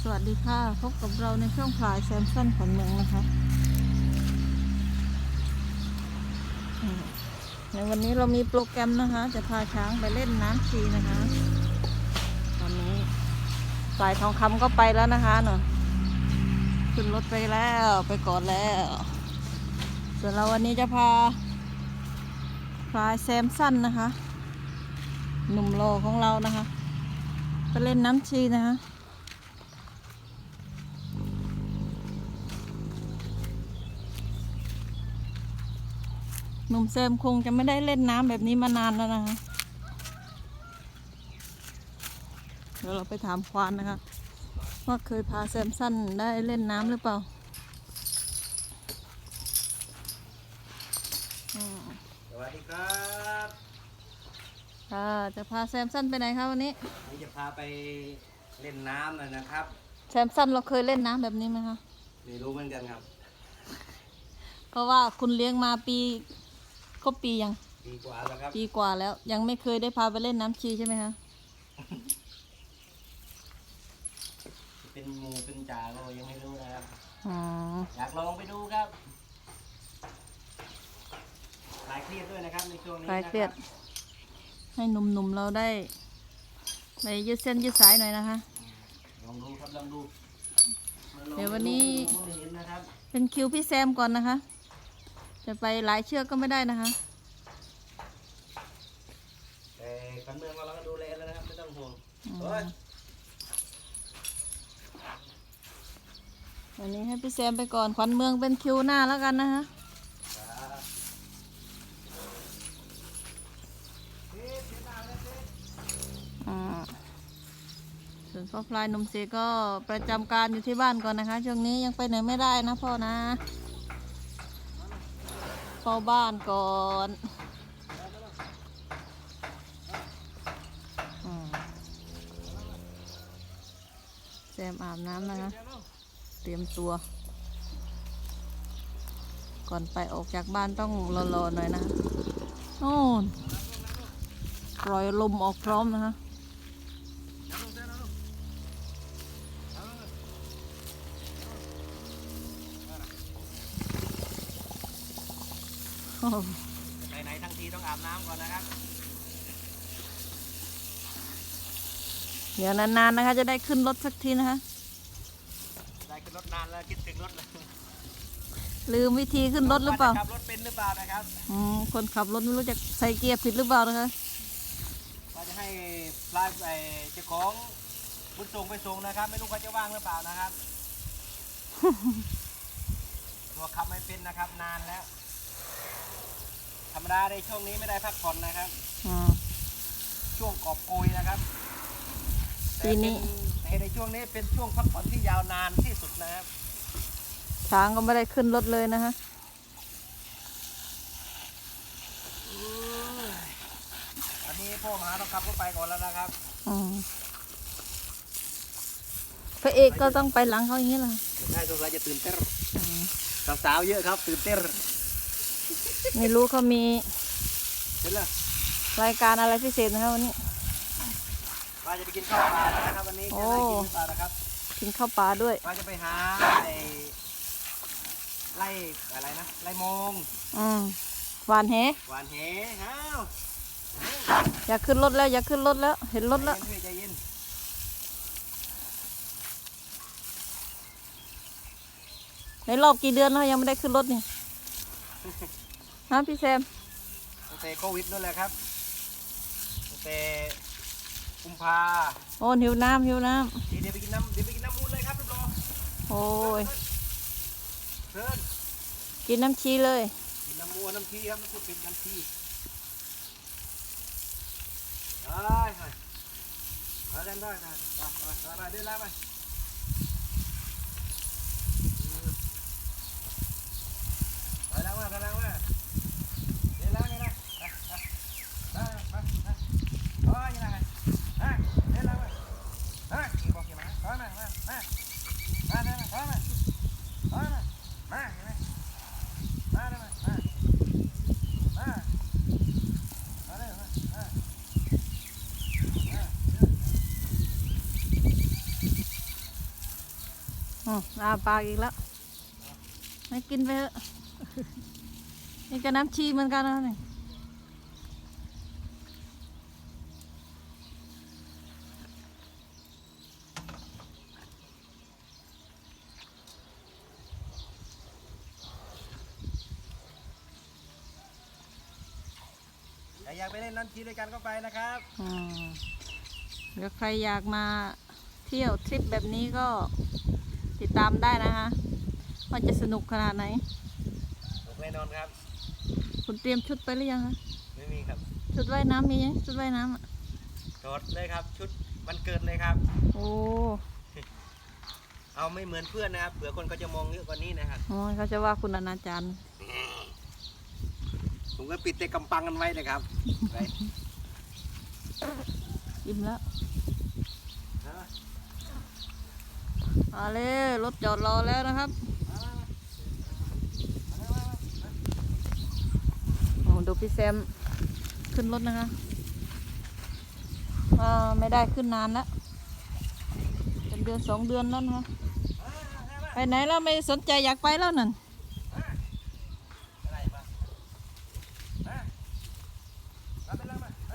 สวัสดีค่ะ พบกับเราในช่วงพลายแซมสันขอนเมืองนะคะ ในวันนี้เรามีโปรแกรมนะคะ จะพาช้างไปเล่นน้ำชีนะคะ ตอนนี้สายทองคำก็ไปแล้วนะคะเนาะขึ้นรถไปแล้วไปก่อนแล้ว ส่วนเราวันนี้จะพาพลายแซมสันนะคะ หนุ่มโลของเรานะคะ ไปเล่นน้ำชีนะคะ หนุ่มเซมคงจะไม่ได้เล่นน้ำแบบนี้มานานแล้วนะคะ เดี๋ยวเราไปถามควานนะคะว่าเคยพาแซมสั้นได้เล่นน้ำหรือเปล่าอืมสวัสดีครับค่ะจะพาแซมสั้นไปไหนคะวันนี้นี่จะพาไปเล่นน้ำนะนะครับ แซมสั้นเราเคยเล่นน้ำแบบนี้ไหมคะ ไม่รู้เหมือนกันครับ เพราะว่าคุณเลี้ยงมาปี ครบปียัง ดีกว่าแล้วครับ ปีกว่าแล้ว ยังไม่เคยได้พาไปเล่นน้ำชีใช่ไหมคะ เป็นหมูเป็นจ่าเรายังไม่รู้นะครับ อ๋อ อยากลองไปดูครับคลายเครียดด้วยนะครับในช่วงนี้คลายเครียด นะให้หนุ่มๆเราได้ไปยืดเส้นยืดสายหน่อยนะคะ ลองดูครับลองดูมาลองเดี๋ยววันนี้ ดูไม่เห็นนะครับ เป็นคิวพี่แซมก่อนนะคะ จะไปหลายเชือกก็ไม่ได้นะคะ แต่ขันเมืองเราก็ดูแลแล้วนะครับไม่ต้องห่วงอืมเฮ้ยวันนี้ให้พี่แซมไปก่อนขวัญเมืองเป็นคิวหน้าแล้วกันนะคะครับเฮ้ยเสียดายแล้วเฮ้ยอ่าส่วนพ่อพลายหนุ่มเสกก็ประจำการอยู่ที่บ้านก่อนนะคะ ช่วงนี้ยังไปไหนไม่ได้นะพ่อนะ เฝ้าบ้านก่อนอแซมอาบน้ำนะคะ เตรียมตัว ก่อนไปออกจากบ้านต้องรอๆหน่อยนะโน่นปล่อยลมออกพร้อมนะคะ โอ้โห ไปไหนทั้งทีต้องอาบน้ำก่อนนะครับ เดี๋ยวนานๆนะคะ จะได้ขึ้นรถสักทีนะคะ ได้ขึ้นรถนานแล้วคิดถึงรถเลยลืมวิธีขึ้นรถหรือเปล่าขับรถเป็นหรือเปล่านะครับอืมคนขับรถไม่รู้จะใส่เกียร์ผิดหรือเปล่านะคะว่าจะให้ปลายไอ้เจ้าของบุญส่งไปส่งนะครับ ไม่รู้เขาจะว่างหรือเปล่านะครับตัวขับไม่เป็นนะครับนานแล้ว ธรรมดาในช่วงนี้ไม่ได้พักผ่อนนะครับอ่าช่วงกอบโกยนะครับปีนี้แต่เป็นในช่วงนี้เป็นช่วงพักผ่อนที่ยาวนานที่สุดนะครับช้างก็ไม่ได้ขึ้นรถเลยนะคะอันนี้พ่อมหาต้องขับรถไปก่อนแล้วนะครับอืมพระเอกก็ต้องไปหลังเขาอย่างนี้แหละใช่สงสัยจะตื่นเต้นสาวๆเยอะครับ ตื่นเต้น ไม่รู้เขามีเห็นเลยรายการอะไรพิเศษนะคะวันนี้ว่าจะไปกินข้าวปลาแล้วนะครับวันนี้โอ้จะได้กินหรือเปล่านะครับกินข้าวปลาด้วยว่าจะไปหาไอ้ไล่อะไรนะไล่มงอืมหวานแหหวานแหฮ้าวอยากขึ้นรถแล้วอยากขึ้นรถแล้ว เห็นรถแล้วใจเย็นพี่ใจเย็นในรอบกี่เดือนแล้วยังไม่ได้ขึ้นรถนี่ ฮะพี่แซมตั้งแต่โควิดนั่นแหละครับตั้งแต่กุมภาโอ้หิวน้ำหิวน้เดี๋ยวไปกินน้ำเดี๋ยวไปกินน้ำมูลเลยครับทุกคนำโอ้ยเชิญกินน้ำชีเลย กินน้ำมูลน้ำทีครับน้ำพูดเป็นน้ำทีได้ไปไปเล่นได้ได้ไปไปไปไปเดินแล้วไปไปแล้วมาไปแล้วมาเดินแล้วไงนะไปไปไปไปโอ้ยยังไงฮะเดินแล้วมาฮะกี่บอกกี่มาถอยมามามามาเดินมาถอยมาถอยมามาเห็นไหมมาเดินมามา มามาเลยมามามา อ๋ออาปากอีกแล้วไม่กินไปเถอะนี่ก็น้ำชีเหมือนกันนะนี่ใครอยากไปเล่นน้ำชีด้วยกันก็ไปนะครับอืมเดี๋ยวใครอยากมาเที่ยวทริปแบบนี้ก็ ติดตามได้นะคะว่าจะสนุกขนาดไหนผมแน่นอนครับ คุณเตรียมชุดไปหรือยังคะไม่มีครับ ชุดว่ายน้ำมียังชุดว่ายน้ำอะถอดเลยครับ ชุดวันเกิดเลยครับ โอ้เอาไม่เหมือนเพื่อนนะครับเผื่อคนเขาจะมองเยอะกว่านี้นะครับโหเขาจะว่าคุณอนาจารย์ ผมก็ปิดแต่กำปังกันไว้เลยครับไปอิ่มแล้ว เอา เอาเลยรถจอดรอแล้วนะครับโอ้ดูพี่แซมขึ้นรถนะคะอ่าไม่ได้ขึ้นนานแล้วเป็นเดือนสองเดือนแล้วนะคะไปไหนแล้วไม่สนใจอยากไปแล้วนั่น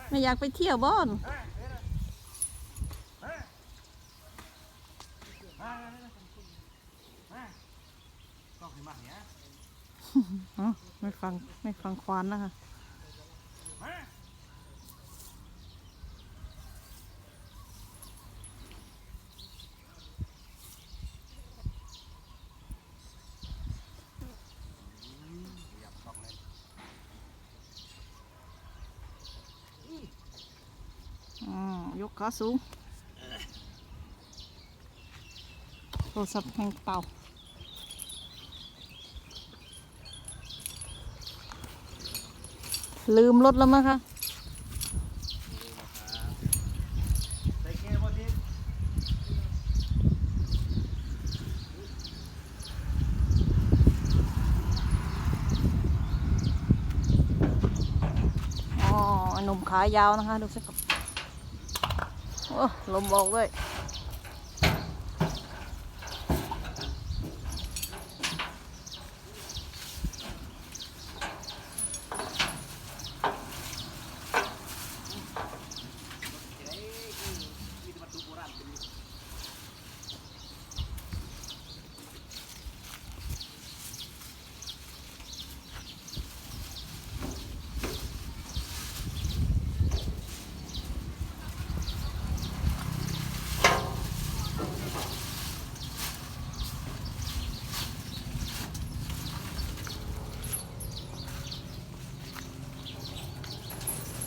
ไม่อยากไปเที่ยวบ้อนมานะมามามามาต้องขึ้นมาเนี่ย อ๋อ ไม่ฟังไม่ฟังควานนะคะอ๋อยกขาสูงโทรศัพท์แห่งเป่า ลืมรถแล้วมั้งคะใส่เกมพอดีอ๋อหนุ่มขายาวนะคะ ดูสิครับโอ้ลมบอกด้วย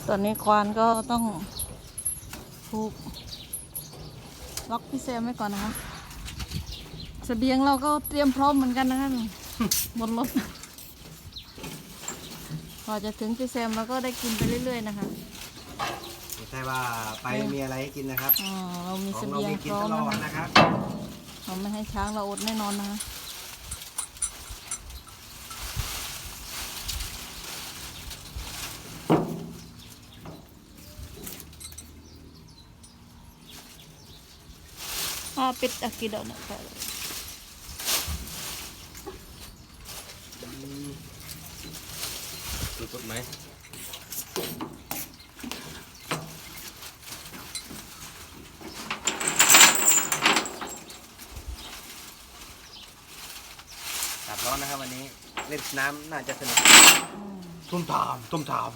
ต อนนี้ควานก็ต้องผูกล็อกพี่แซมไว้ก่อนนะคะเสบียงเราก็เตรียมพร้อมเหมือนกันนะคะบนรถพอจะถึงพี่แซมเราก็ได้กินไปเรื่อย ๆ นะคะไม่ใช่ว่าไปมีอะไรให้กินนะครับอ๋อเรามีขเสองเราบียงมีกิพนร้อตมลอนะดคะนะครับเราไม่ให้ช้างเราอดแน่นอนนะคะ อ่าปิดอากิโดนะค่ะสุดๆไหมตัดร้อนนะครับวันนี้เล่นน้ำน่าจะสนุกตุ้มตามตุ้มตาม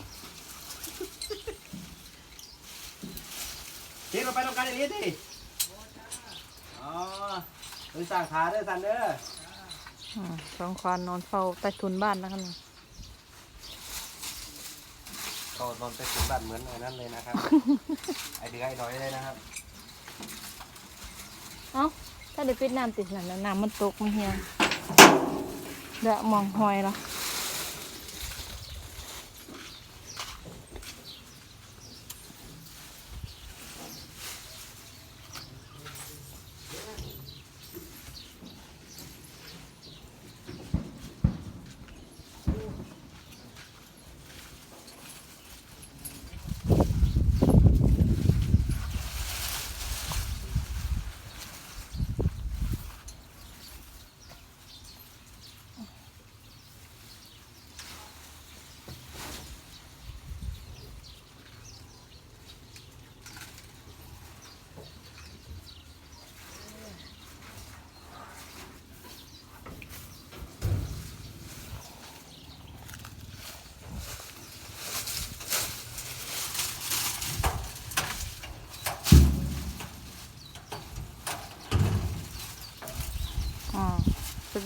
เจ๊เราไปทำการอย่างนี้ดิอ๋อ ไปสั่งขาเด้อสันเด้ออ่าสองควานนอนเฝ้าใต้ทุนบ้านนะคะนี่ก็นอนไปถึงบ้านเหมือนไอ้นั่นเลยนะครับ ไอเดือไอ้น้อยเลยนะครับ เอ้าถ้าเดี๋ยวปิดน้ำติดนั่นน่ะน้ำมันตกมันเฮียเดี๋ยวมองหอยละอ่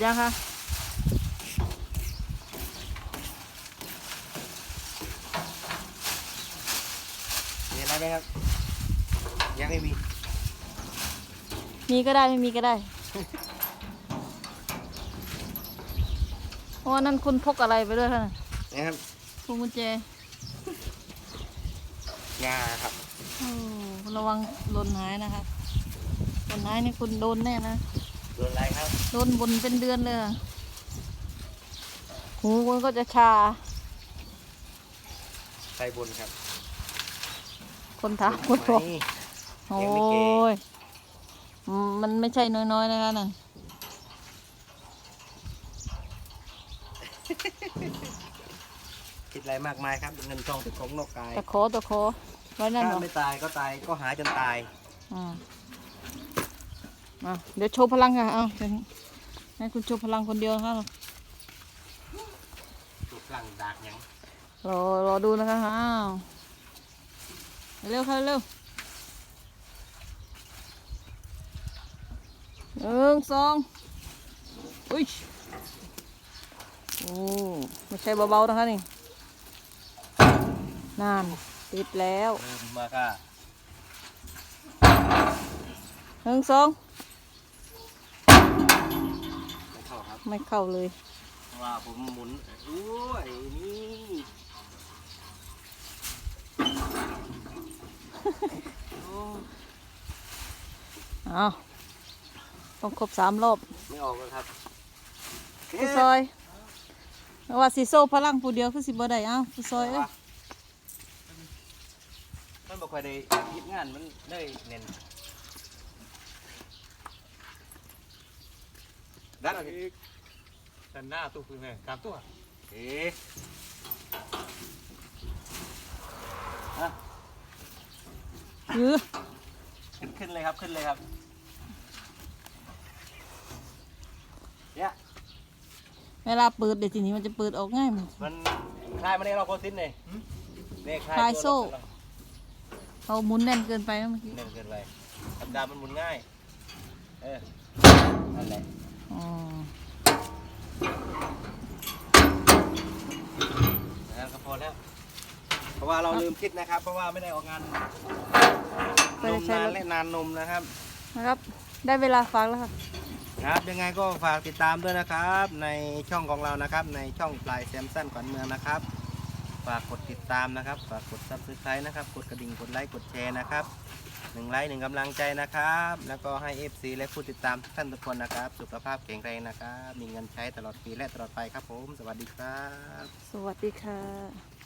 ยังคะมีอะไรไหมครับ ยังไม่มี มีก็ได้ไม่มีก็ได้เพราะว่านั่นคุณพกอะไรไปด้วยคะนะครับพวงกุญแจงาครับ โอ้ระวังหล่นหายนะครับหล่นหายนี่คุณโดนแน่นะ โดนอะไรครับ โดนบนเป็นเดือนเลยอะหูคุณก็จะชาใส่บนครับคนถามคุณบอกไม่โอ้ยังไม่เก๋ยอืมมันไม่ใช่น้อยๆนะคะนั่นคิดอะไรมากมายครับเงินทองเป็นของนอกกายตะโขอตะโขอไว้นั่นเหรถ้าอไม่ตายก็ตายก็หาจนตาย อ่า มาเดี๋ยวโชว์พลังค่ะ เอาเดี๋ยวให้คุณโชว์พลังคนเดียวนะคะถูกกลั่งดากหยังรอรอดูนะคะอ้าวเร็วค่ะเร็วหนึ่งสองอุ้ยโอ้ไม่ใช่เบาๆนะคะนี่นานติดแล้วเริ่มมาค่ะหนึ่งสอง ไม่เข้าครับไม่เข้าเลยเพราะว่าผมหมุนอู้ยนี่โอ้อ้าวต้องครบสามรอบ ไม่ออกเลยครับผู้ซอยว่าสิโซ่พลังผู้เดียวคือสิบ่ได้เอ้าผู้ซอยเอ้ยมันบอกว่าได้ยิบงานมันได้เน้น ดันเอาอีกด้านหน้าตู้คือไงสามตัวเอ๊ะอะยื้อขึ้นขึ้นเลยครับขึ้นเลยครับเนี่ยเวลาเปิดเดี๋ยวทีนี้มันจะเปิดออกง่ายมั้ยมันคลายมาในเราโคซินเลยเนี่ยคลายโซ่ตัวเราเขาหมุนแน่นเกินไปนะเมื่อกี้เน่นเกินไปธรรมดามันหมุนง่าย เออนั่นแหละ อ๋อนะครับก็พอแล้ว เพราะว่าเราลืมคิดนะครับ เพราะว่าไม่ได้ออกงานไม่นได้มใช้นานรถและนานนมนะครับ นะครับ ได้เวลาฟังแล้วค่ะครับยังไงก็ฝากติดตามด้วยนะครับ ในช่องของเรานะครับ ในช่องปลายแซมสันขวัญเมืองนะครับ ฝากกดติดตามนะครับ ฝากกดซับสไครต์นะครับ กดกระดิ่งกดไลค์กดแชร์นะครับ หนึ่งไลค์หนึ่งกำลังใจนะครับ แล้วก็ให้ FC และผู้ติดตามทุกท่านทุกคนนะครับ สุขภาพแข็งแรงนะครับ มีเงินใช้ตลอดปีและตลอดไปครับผม สวัสดีครับ สวัสดีค่ะ